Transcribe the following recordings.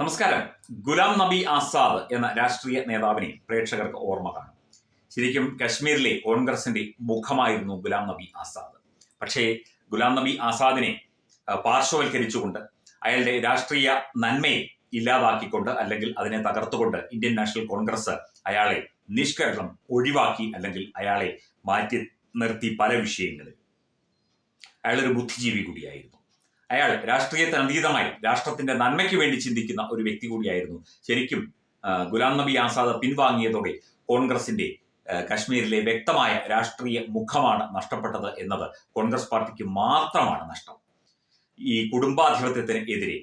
നമസ്കാരം. ഗുലാം നബി ആസാദ് എന്ന രാഷ്ട്രീയ നേതാവിനെ പ്രേക്ഷകർക്ക് ഓർമ്മ കാണും. ശരിക്കും കശ്മീരിലെ കോൺഗ്രസിന്റെ മുഖമായിരുന്നു ഗുലാം നബി ആസാദ്. പക്ഷേ ഗുലാം നബി ആസാദിനെ പാർശ്വവൽക്കരിച്ചുകൊണ്ട് അയാളുടെ രാഷ്ട്രീയ നന്മയെ ഇല്ലാതാക്കിക്കൊണ്ട് അല്ലെങ്കിൽ അതിനെ തകർത്തുകൊണ്ട് ഇന്ത്യൻ നാഷണൽ കോൺഗ്രസ് അയാളെ നിഷ്കരണം ഒഴിവാക്കി അല്ലെങ്കിൽ അയാളെ മാറ്റി നിർത്തി പല വിഷയങ്ങളിൽ അയാളൊരു ബുദ്ധിജീവി കൂടിയായിരുന്നു. അയാൾ രാഷ്ട്രീയത്തിന് അതീതമായി രാഷ്ട്രത്തിന്റെ നന്മയ്ക്ക് വേണ്ടി ചിന്തിക്കുന്ന ഒരു വ്യക്തി കൂടിയായിരുന്നു. ശരിക്കും ഗുലാം നബി ആസാദ് പിൻവാങ്ങിയതോടെ കോൺഗ്രസിന്റെ കശ്മീരിലെ വ്യക്തമായ രാഷ്ട്രീയ മുഖമാണ് നഷ്ടപ്പെട്ടത് എന്നത് കോൺഗ്രസ് പാർട്ടിക്ക് മാത്രമാണ് നഷ്ടം. ഈ കുടുംബാധിപത്യത്തിന് എതിരെ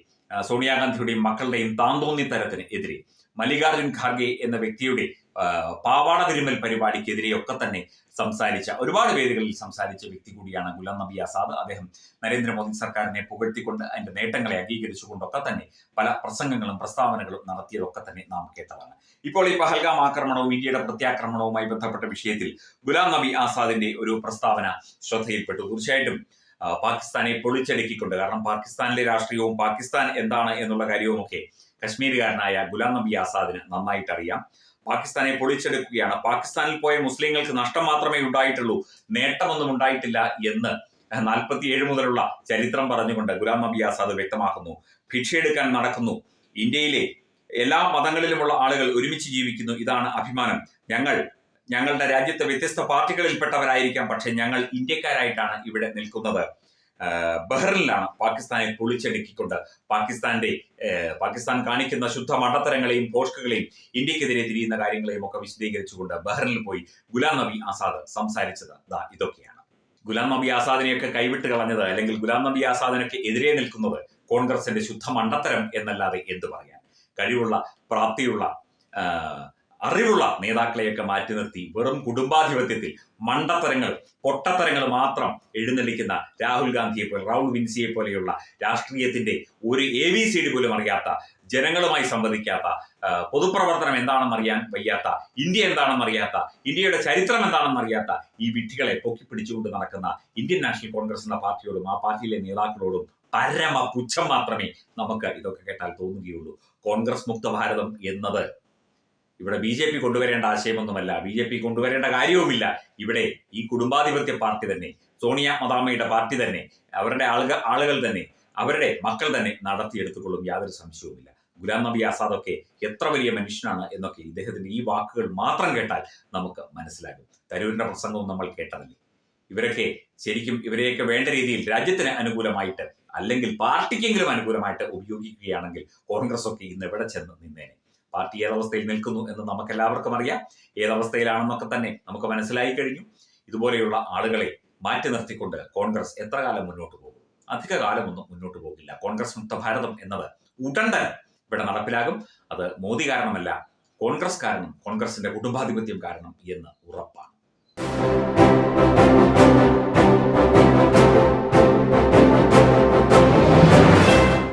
സോണിയാഗാന്ധിയുടെയും മക്കളുടെയും താന്തോന്നി തരത്തിന് എതിരെ മല്ലികാർജുൻ ഖാർഗെ എന്ന വ്യക്തിയുടെ പാവാട തിരുമൽ പരിപാടിക്കെതിരെയൊക്കെ തന്നെ സംസാരിച്ച ഒരുപാട് വേദികളിൽ സംസാരിച്ച വ്യക്തി കൂടിയാണ് ഗുലാം നബി ആസാദ്. അദ്ദേഹം നരേന്ദ്രമോദി സർക്കാരിനെ പുകഴ്ത്തിക്കൊണ്ട് അതിന്റെ നേട്ടങ്ങളെ അംഗീകരിച്ചുകൊണ്ടൊക്കെ തന്നെ പല പ്രസംഗങ്ങളും പ്രസ്താവനകളും നടത്തിയതൊക്കെ തന്നെ നാം കേട്ടതാണ്. ഇപ്പോൾ ഈ പഹൽഗാം ആക്രമണവും ഇന്ത്യയുടെ പ്രത്യാക്രമണവുമായി ബന്ധപ്പെട്ട വിഷയത്തിൽ ഗുലാം നബി ആസാദിന്റെ ഒരു പ്രസ്താവന ശ്രദ്ധയിൽപ്പെട്ടു. തീർച്ചയായിട്ടും പാകിസ്ഥാനെ പൊളിച്ചടുക്കിക്കൊണ്ട്. കാരണം പാകിസ്ഥാനിലെ രാഷ്ട്രീയവും പാകിസ്ഥാൻ എന്താണ് എന്നുള്ള കാര്യവുമൊക്കെ കശ്മീരുകാരനായ ഗുലാം നബി ആസാദിന് നന്നായിട്ട് അറിയാം പാകിസ്ഥാനെ പൊളിച്ചെടുക്കുകയാണ്. പാകിസ്ഥാനിൽ പോയ മുസ്ലിങ്ങൾക്ക് നഷ്ടം മാത്രമേ ഉണ്ടായിട്ടുള്ളൂ. നേട്ടമൊന്നും ഉണ്ടായിട്ടില്ല എന്ന് നാൽപ്പത്തിയേഴ് മുതലുള്ള ചരിത്രം പറഞ്ഞുകൊണ്ട് ഗുലാം നബി ആസാദ് വ്യക്തമാക്കുന്നു. ഭിക്ഷയെടുക്കാൻ നടക്കുന്നു. ഇന്ത്യയിലെ എല്ലാ മതങ്ങളിലുമുള്ള ആളുകൾ ഒരുമിച്ച് ജീവിക്കുന്നു. ഇതാണ് അഭിമാനം. ഞങ്ങൾ ഞങ്ങളുടെ രാജ്യത്തെ വ്യത്യസ്ത പാർട്ടികളിൽപ്പെട്ടവരായിരിക്കാം പക്ഷെ ഞങ്ങൾ ഇന്ത്യക്കാരായിട്ടാണ് ഇവിടെ നിൽക്കുന്നത്. ബഹ്റിനിലാണ് പാകിസ്ഥാനെ പൊളിച്ചടുക്കിക്കൊണ്ട്. പാകിസ്ഥാന്റെ പാകിസ്ഥാൻ കാണിക്കുന്ന ശുദ്ധ മണ്ടത്തരങ്ങളെയും പോഷ്കുകളെയും ഇന്ത്യക്കെതിരെ തിരിയുന്ന കാര്യങ്ങളെയും ഒക്കെ വിശദീകരിച്ചുകൊണ്ട് ബഹ്റിനിൽ പോയി ഗുലാം നബി ആസാദ് സംസാരിച്ചത്. ദാ ഇതൊക്കെയാണ്. ഗുലാം നബി ആസാദിനെയൊക്കെ കൈവിട്ട് കളഞ്ഞത് അല്ലെങ്കിൽ ഗുലാം നബി ആസാദിനൊക്കെ എതിരെ നിൽക്കുന്നത് കോൺഗ്രസിന്റെ ശുദ്ധ മണ്ടത്തരം എന്നല്ലാതെ എന്തു പറയാൻ? കഴിവുള്ള പ്രാപ്തിയുള്ള അറിവുള്ള നേതാക്കളെയൊക്കെ മാറ്റി നിർത്തി. വെറും കുടുംബാധിപത്യത്തിൽ മണ്ടത്തരങ്ങൾ പൊട്ടത്തരങ്ങൾ മാത്രം എഴുന്നള്ളിക്കുന്ന രാഹുൽ ഗാന്ധിയെ പോലെ രാഹുൽ വിൻസിയെ പോലെയുള്ള രാഷ്ട്രീയത്തിന്റെ ഒരു എ ബി സി ഡി പോലും അറിയാത്ത ജനങ്ങളുമായി സംവദിക്കാത്ത പൊതുപ്രവർത്തനം എന്താണെന്ന് അറിയാൻ വയ്യാത്ത ഇന്ത്യ എന്താണെന്ന് അറിയാത്ത ഇന്ത്യയുടെ ചരിത്രം എന്താണെന്ന് അറിയാത്ത ഈ വിഡ്ഢികളെ പൊക്കിപ്പിടിച്ചുകൊണ്ട് നടക്കുന്ന ഇന്ത്യൻ നാഷണൽ കോൺഗ്രസ് എന്ന പാർട്ടിയോടും ആ പാർട്ടിയിലെ നേതാക്കളോടും പരമ പുച്ഛം മാത്രമേ നമുക്ക് ഇതൊക്കെ കേട്ടാൽ തോന്നുകയുള്ളൂ. കോൺഗ്രസ് മുക്ത ഭാരതം എന്നത് ഇവിടെ ബി ജെ പി കൊണ്ടുവരേണ്ട ആശയമൊന്നുമല്ല. ബി ജെ പി കൊണ്ടുവരേണ്ട കാര്യവുമില്ല. ഇവിടെ ഈ കുടുംബാധിപത്യ പാർട്ടി തന്നെ സോണിയ മദാമയുടെ പാർട്ടി തന്നെ അവരുടെ ആളുകൾ ആളുകൾ തന്നെ അവരുടെ മക്കൾ തന്നെ നടത്തിയെടുത്തുകൊള്ളും യാതൊരു സംശയവുമില്ല. ഗുലാം നബി ആസാദ് ഒക്കെ എത്ര വലിയ മനുഷ്യനാണ് എന്നൊക്കെ ഇദ്ദേഹത്തിന്റെ ഈ വാക്കുകൾ മാത്രം കേട്ടാൽ നമുക്ക് മനസ്സിലാകും. തരൂരിന്റെ പ്രസംഗവും നമ്മൾ കേട്ടതല്ലേ? ഇവരൊക്കെ ശരിക്കും ഇവരെയൊക്കെ വേണ്ട രീതിയിൽ രാജ്യത്തിന് അനുകൂലമായിട്ട് അല്ലെങ്കിൽ പാർട്ടിക്കെങ്കിലും അനുകൂലമായിട്ട് ഉപയോഗിക്കുകയാണെങ്കിൽ കോൺഗ്രസ് ഒക്കെ ഇന്ന് എവിടെ ചെന്ന് നിന്നേനെ? പാർട്ടി ഏതവസ്ഥയിൽ നിൽക്കുന്നു എന്ന് നമുക്ക് എല്ലാവർക്കും അറിയാം. ഏതവസ്ഥയിലാണെന്നൊക്കെ തന്നെ നമുക്ക് മനസ്സിലായി കഴിഞ്ഞു. ഇതുപോലെയുള്ള ആളുകളെ മാറ്റി നിർത്തിക്കൊണ്ട് കോൺഗ്രസ് എത്ര കാലം മുന്നോട്ട് പോകും? അധിക കാലമൊന്നും മുന്നോട്ട് പോകില്ല. കോൺഗ്രസ് മുക്ത ഭാരതം എന്നത് ഉടൻ തന്നെ ഇവിടെ നടപ്പിലാകും. അത് മോദി കാരണമല്ല കോൺഗ്രസ് കാരണം കോൺഗ്രസിന്റെ കുടുംബാധിപത്യം കാരണം എന്ന് ഉറപ്പാണ്.